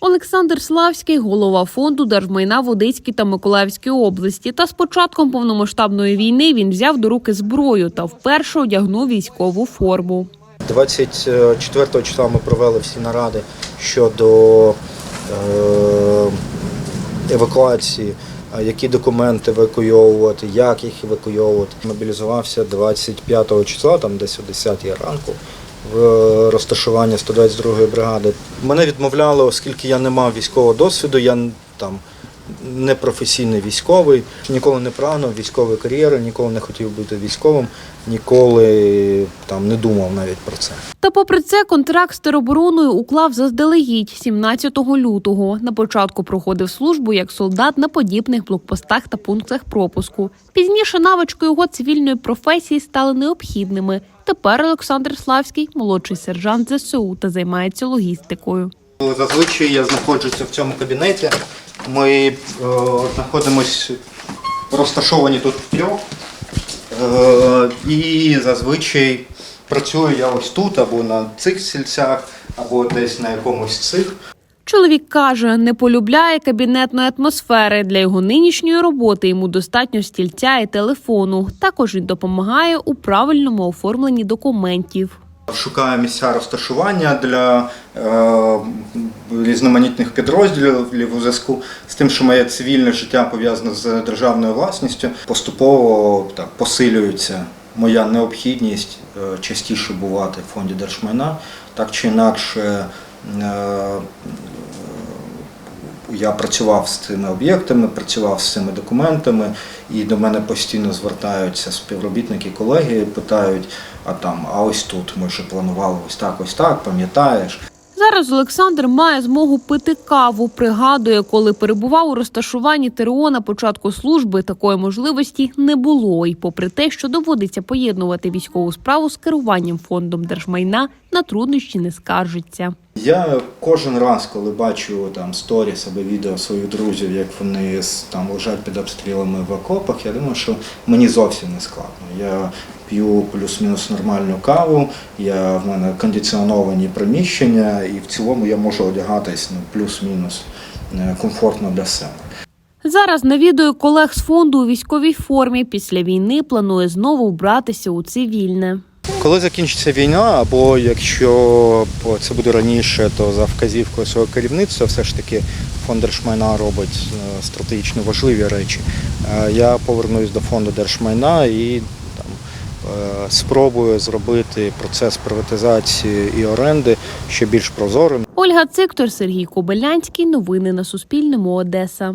Олександр Славський, голова фонду держмайна в та Миколаївській області. Та з початком повномасштабної війни він взяв до руки зброю та вперше одягнув військову форму. 24 числа ми провели всі наради щодо е, евакуації, які документи евакуйовувати, як їх евакуйовувати. Мобілізувався 25 числа, там десь о 10 ранку, розташування 122-ї бригади. Мене відмовляли, оскільки я не мав військового досвіду, я там не професійний військовий, ніколи не прагнув військової кар'єри, ніколи не хотів бути військовим, ніколи там не думав навіть про це. Та попри це контракт з теробороною уклав заздалегідь 17 лютого. На початку проходив службу як солдат на подібних блокпостах та пунктах пропуску. Пізніше навички його цивільної професії стали необхідними. Тепер Олександр Славський молодший сержант ЗСУ та займається логістикою. Зазвичай я знаходжуся в цьому кабінеті. Ми е, знаходимося розташовані тут втрьох. Е, і зазвичай працюю я ось тут, або на цих сільцях, або десь на якомусь цих. Чоловік каже, не полюбляє кабінетної атмосфери. Для його нинішньої роботи йому достатньо стільця і телефону. Також він допомагає у правильному оформленні документів. Шукаю місця розташування для е, різноманітних підрозділів у зв'язку з тим, що моє цивільне життя пов'язане з державною власністю. Поступово так посилюється моя необхідність е, частіше бувати в фонді держмайна, так чи інакше. Я працював з цими об'єктами, працював з цими документами, і до мене постійно звертаються співробітники, колеги, питають: а там, а ось тут ми вже планували ось так, ось так, пам'ятаєш? Зараз Олександр має змогу пити каву. Пригадує, коли перебував у розташуванні ТРО на початку служби, такої можливості не було. І попри те, що доводиться поєднувати військову справу з керуванням фондом держмайна, на труднощі не скаржиться. Я кожен раз, коли бачу там сторіс або відео своїх друзів, як вони там лежать під обстрілами в окопах, я думаю, що мені зовсім не складно. Я п'ю плюс-мінус нормальну каву, я в мене кондиціоновані приміщення, і в цілому я можу одягатись ну, плюс-мінус е, комфортно для себе. Зараз навідує колег з фонду у військовій формі. Після війни планує знову вбратися у цивільне. Коли закінчиться війна, або якщо це буде раніше, то за вказівкою свого керівництва, все ж таки фонд держмайна робить е, стратегічно важливі речі. Е, Я повернусь до фонду держмайна і е, зробити процес приватизації і оренди ще більш прозорим. Ольга Циктор, Сергій Кобилянський. Новини на Суспільному. Одеса.